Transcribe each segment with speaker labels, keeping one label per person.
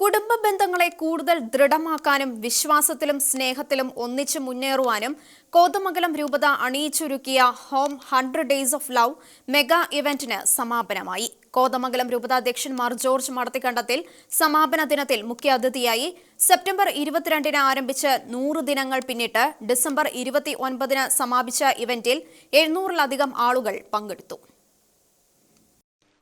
Speaker 1: കുടുംബ ബന്ധങ്ങളെ കൂടുതൽ ദൃഢമാക്കാനും വിശ്വാസത്തിലും സ്നേഹത്തിലും ഒന്നിച്ചു മുന്നേറുവാനും കോതമംഗലം രൂപത അണിയിച്ചൊരുക്കിയ home hundred days of love mega ഇവന്റിന് സമാപനമായി. കോതമംഗലം രൂപത അധ്യക്ഷൻ മാർ ജോർജ് മടത്തിക്കണ്ടത്തിൽ സമാപന ദിനത്തിൽ മുഖ്യാതിഥിയായി സെപ്റ്റംബർ ഇരുപത്തിരണ്ടിന് ആരംഭിച്ച് നൂറ് ദിനങ്ങൾ പിന്നിട്ട് ഡിസംബർ ഇരുപത്തി ഒൻപതിന് സമാപിച്ച ഇവന്റിൽ എഴുന്നൂറിലധികം ആളുകൾ പങ്കെടുത്തു.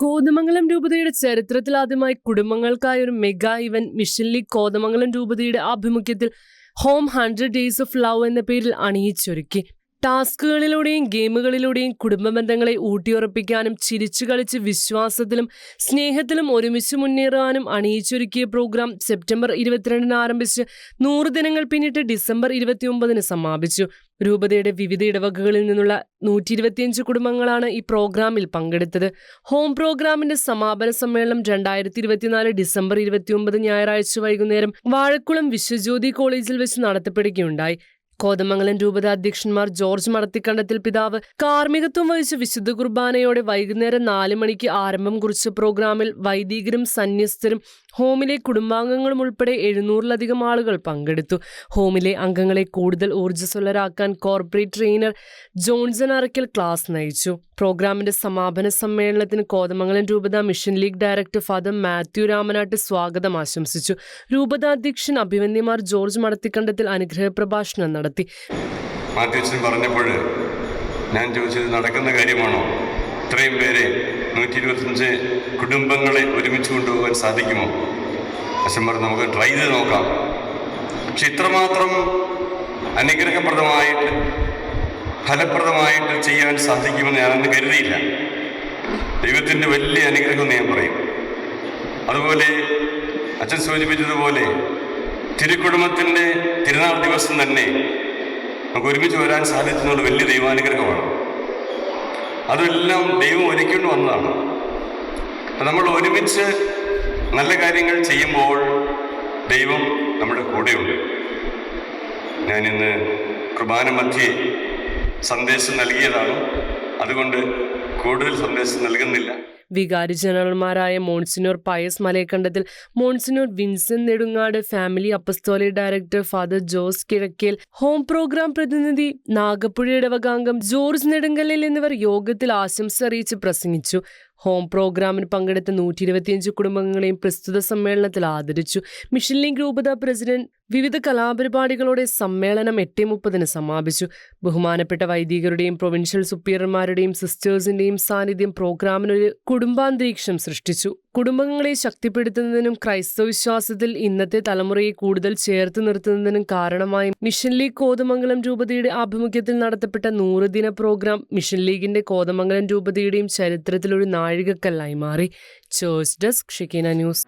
Speaker 2: കോതമംഗലം രൂപതയുടെ ചരിത്രത്തിൽ ആദ്യമായി കുടുംബങ്ങൾക്കായി ഒരു mega event mission league Kothamangalam രൂപതയുടെ ആഭിമുഖ്യത്തിൽ home hundred days of love എന്ന പേരിൽ അണിയിച്ചൊരുക്കി. ടാസ്കുകളിലൂടെയും ഗെയിമുകളിലൂടെയും കുടുംബ ബന്ധങ്ങളെ ഊട്ടിയുറപ്പിക്കാനും ചിരിച്ചു കളിച്ച് വിശ്വാസത്തിലും സ്നേഹത്തിലും ഒരുമിച്ച് മുന്നേറാനും അണിയിച്ചൊരുക്കിയ പ്രോഗ്രാം സെപ്റ്റംബർ ഇരുപത്തിരണ്ടിന് ആരംഭിച്ച് നൂറ് ദിനങ്ങൾ പിന്നിട്ട് ഡിസംബർ ഇരുപത്തിയൊമ്പതിന് സമാപിച്ചു. രൂപതയുടെ വിവിധ ഇടവകകളിൽ നിന്നുള്ള നൂറ്റി ഇരുപത്തിയഞ്ച് കുടുംബങ്ങളാണ് ഈ പ്രോഗ്രാമിൽ പങ്കെടുത്തത്. ഹോം പ്രോഗ്രാമിന്റെ സമാപന സമ്മേളനം രണ്ടായിരത്തി ഇരുപത്തിനാല് ഡിസംബർ ഇരുപത്തിയൊമ്പത് ഞായറാഴ്ച വൈകുന്നേരം വാഴക്കുളം വിശ്വജ്യോതി കോളേജിൽ വെച്ച് നടത്തപ്പെടുകയുണ്ടായി. കോതമംഗലം രൂപത അധ്യക്ഷന്മാർ ജോർജ് മടത്തിക്കണ്ടത്തിൽ പിതാവ് കാർമ്മികത്വം വഹിച്ച വിശുദ്ധ കുർബാനയോടെ വൈകുന്നേരം നാല് മണിക്ക് ആരംഭം കുറിച്ച പ്രോഗ്രാമിൽ വൈദികരും സന്യസ്തരും ഹോമിലെ കുടുംബാംഗങ്ങളും ഉൾപ്പെടെ എഴുന്നൂറിലധികം ആളുകൾ പങ്കെടുത്തു. ഹോമിലെ അംഗങ്ങളെ കൂടുതൽ ഊർജസ്വലരാക്കാൻ corporate trainer Johnson Arakkal class നയിച്ചു. പ്രോഗ്രാമിന്റെ സമാപന സമ്മേളനത്തിന് കോതമംഗലം രൂപത mission league director father Mathew Ramanattu സ്വാഗതം ആശംസിച്ചു. രൂപതാധ്യക്ഷൻ അഭിമന്യമാർ ജോർജ് മടത്തിക്കണ്ടത്തിൽ അനുഗ്രഹ പ്രഭാഷണം നടത്തി
Speaker 3: പറഞ്ഞപ്പോൾ ഞാൻ ചോദിച്ചത് നടക്കുന്ന കാര്യമാണോ? ഇത്രയും പേരെ നൂറ്റി ഇരുപത്തഞ്ച് കുടുംബങ്ങളെ ഒരുമിച്ച് കൊണ്ടുപോകാൻ സാധിക്കുമോ? അച്ഛൻ നമുക്ക് ട്രൈ ചെയ്ത് നോക്കാം. പക്ഷെ ഇത്രമാത്രം അനുഗ്രഹപ്രദമായിട്ട് ഫലപ്രദമായിട്ട് ചെയ്യാൻ സാധിക്കുമെന്ന് ഞാനന്ന് കരുതിയില്ല. ദൈവത്തിന്റെ വലിയ അനുഗ്രഹം ഞാൻ പറയും. അതുപോലെ അച്ഛൻ സൂചിപ്പിച്ചതുപോലെ തിരുക്കുടുംബത്തിന്റെ തിരുനാൾ ദിവസം തന്നെ നമുക്ക് ഒരുമിച്ച് വരാൻ സാധിച്ചതുകൊണ്ട് വലിയ ദൈവാനുഗ്രഹമാണ്. അതെല്ലാം ദൈവം ഒരുക്കൊണ്ട് വന്നതാണ്. നമ്മൾ ഒരുമിച്ച് നല്ല കാര്യങ്ങൾ ചെയ്യുമ്പോൾ ദൈവം നമ്മുടെ കൂടെയുണ്ട്. ഞാനിന്ന് കുർബാന മധ്യേ സന്ദേശം നൽകിയതാണ്? അതുകൊണ്ട് കൂടുതൽ സന്ദേശം നൽകുന്നില്ല.
Speaker 2: വികാരി ജനറൽമാരായ monsignor Pius Malayakandathil monsignor Vincent Nedungad family apostolate director father Jose Kizhakkel home programme പ്രതിനിധി നാഗപ്പുഴ ഇടവകാംഗം ജോർജ് നെടുങ്കല്ലിൽ എന്നിവർ യോഗത്തിൽ ആശംസ അറിയിച്ച് പ്രസംഗിച്ചു. ഹോം പ്രോഗ്രാമിന് പങ്കെടുത്ത നൂറ്റി ഇരുപത്തിയഞ്ച് കുടുംബങ്ങളെയും പ്രസ്തുത സമ്മേളനത്തിൽ ആദരിച്ചു. മിഷൻ ലീഗ് രൂപത പ്രസിഡന്റ് വിവിധ കലാപരിപാടികളോടെ സമ്മേളനം എട്ട് മുപ്പതിന് സമാപിച്ചു. ബഹുമാനപ്പെട്ട വൈദികരുടെയും പ്രൊവിൻഷ്യൽ സുപ്പീരിയർമാരുടെയും സിസ്റ്റേഴ്സിന്റെയും സാന്നിധ്യം പ്രോഗ്രാമിനൊരു കുടുംബാന്തരീക്ഷം സൃഷ്ടിച്ചു. കുടുംബങ്ങളെ ശക്തിപ്പെടുത്തുന്നതിനും ക്രൈസ്തവ വിശ്വാസത്തിൽ ഇന്നത്തെ തലമുറയെ കൂടുതൽ ചേർത്ത് നിർത്തുന്നതിനും കാരണമായി മിഷൻ ലീഗ് കോതമംഗലം രൂപതയുടെ ആഭിമുഖ്യത്തിൽ നടത്തപ്പെട്ട നൂറ് ദിന പ്രോഗ്രാം മിഷൻ ലീഗിന്റെ കോതമംഗലം രൂപതയുടെയും ചരിത്രത്തിലൊരു നാഴികക്കല്ലായി മാറി. Church desk Shekinah news.